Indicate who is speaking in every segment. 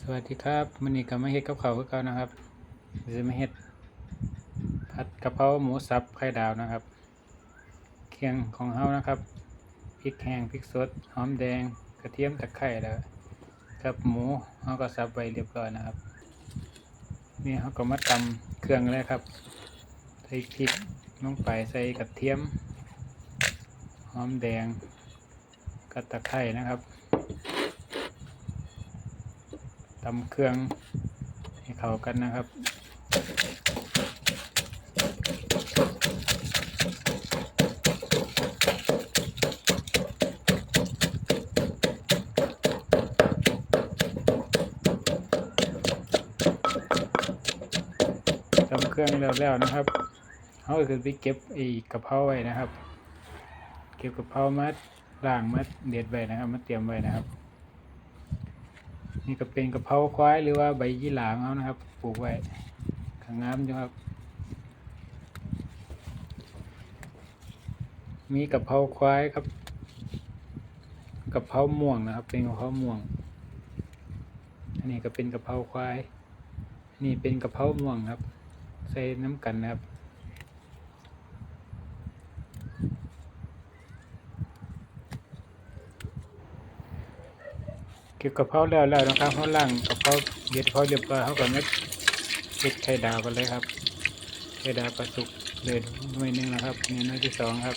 Speaker 1: สวัสดีครับมันนี้ก็มาเฮ็ดกับข้าวคือเก่านะครับจะมาเฮ็ดผัดกะเพราหมูสับไข่ดาวนะครับ เคียงของเฮานะครับพริกแห้งพริกสดหอมแดงกระเทียมตะไคร้แล้วกับหมูเฮาก็สับไว้เรียบร้อยนะครับ นี่เฮาก็มาตำเครื่องเลยครับใส่พริกลงไปใส่กระเทียมหอมแดงกับตะไคร้นะครับ ตำเครื่องให้เข้ากันนะครับตำเครื่องแล้วๆนะครับเขาก็คือไปเก็บไอ้กระเพราไว้นะครับ เก็บกระเพรามาล้างมาเด็ดไว้นะครับมาเตรียมไว้นะครับ นี่ก็เป็นกระเพราควายหรือว่าใบยี่หลาของเขานะครับปลูกไว้ข้างงามอยู่ครับ มีกระเพราควายครับกระเพราม่วงนะครับ เป็นกระเพราม่วง อันนี้ก็เป็นกระเพราควาย นี่เป็นกระเพราม่วงครับ ใส่น้ำกันนะครับ เก็บกะเพราแล้วแล้วนะครับเขาล่างกะเพราเด็ดเขาเรียบร้อยเขาก็มาเก็ดไข่ดาวกันเลยครับไข่ดาวปลาสุกเลยหน่วยนึ่งนะครับนี่น่วยที่สองครับ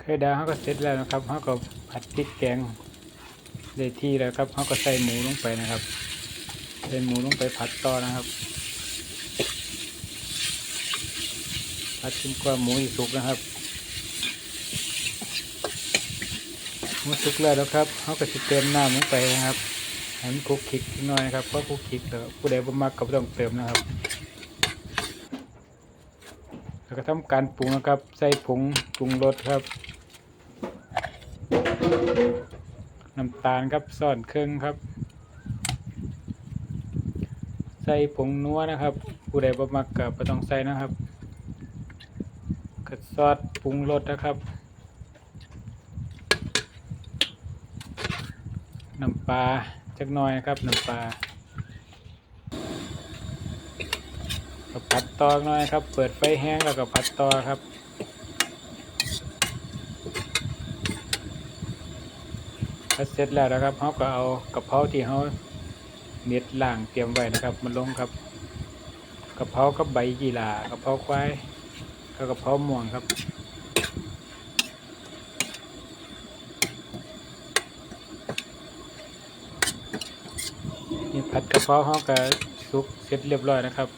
Speaker 1: ไข่ดาวเขาก็เสร็จแล้วนะครับเขาก็ผัดพริกแกงได้ที่แล้วครับเขาก็ใส่หมูลงไปนะครับใส่หมูลงไปผัดต่อนะครับผัดจนกว่าหมูสุกนะครับ หมูสุกแล้วนะครับเขาก็จะเติมน้ำลงไปนะครับให้มันคุกคิกนิดหน่อยนะครับเพราะคุกคิกแล้วผู้ใดบ่มักก็บ่ต้องเติมนะครับ แล้วก็ทำการปรุงนะครับ ใส่ผงปรุงรสครับน้ำตาลครับซ่อนเครื่องครับ ใส่ผงนัวนะครับ ผู้ใดบ่มักก็บ่ต้องใส่นะครับก็ซอสปรุงรสนะครับ น้ำปลาจักหน่อยครับน้ำปลาก็ผัดต่อหน่อยครับ เปิดไฟแห้งแล้วก็ผัดต่อครับผัดเสร็จแล้วนะครับเขาก็เอากระเพราที่เขาเน็ดล่างเตรียมไว้นะครับมาลงครับกระเพรากับใบยี่หร่ากระเพราควายกับกระเพราม่วงครับ นี่ผัดกะเพราเขาก็สุกเสร็จเรียบร้อยนะครับ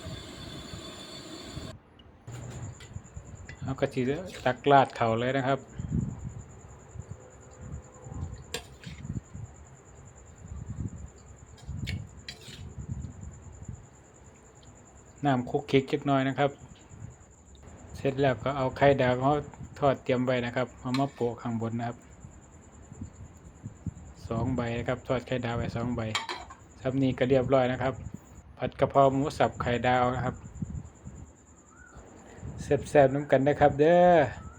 Speaker 1: เขาก็จะตักราดเขาเลยนะครับน้ำคุกคิกจักน่อยนะครับ เสร็จแล้วก็เอาไข่ดาวเขาทอดเตรียมไว้นะครับ เอามาโปะข้างบนนะครับสองใบนะครับ ทอดไข่ดาวไว้สองใบ ซับนี้ก็เรียบร้อยนะครับ ผัดกระเพราหมูสับไข่ดาวนะครับแซ่บๆน้ำกันนะครับ เด้อ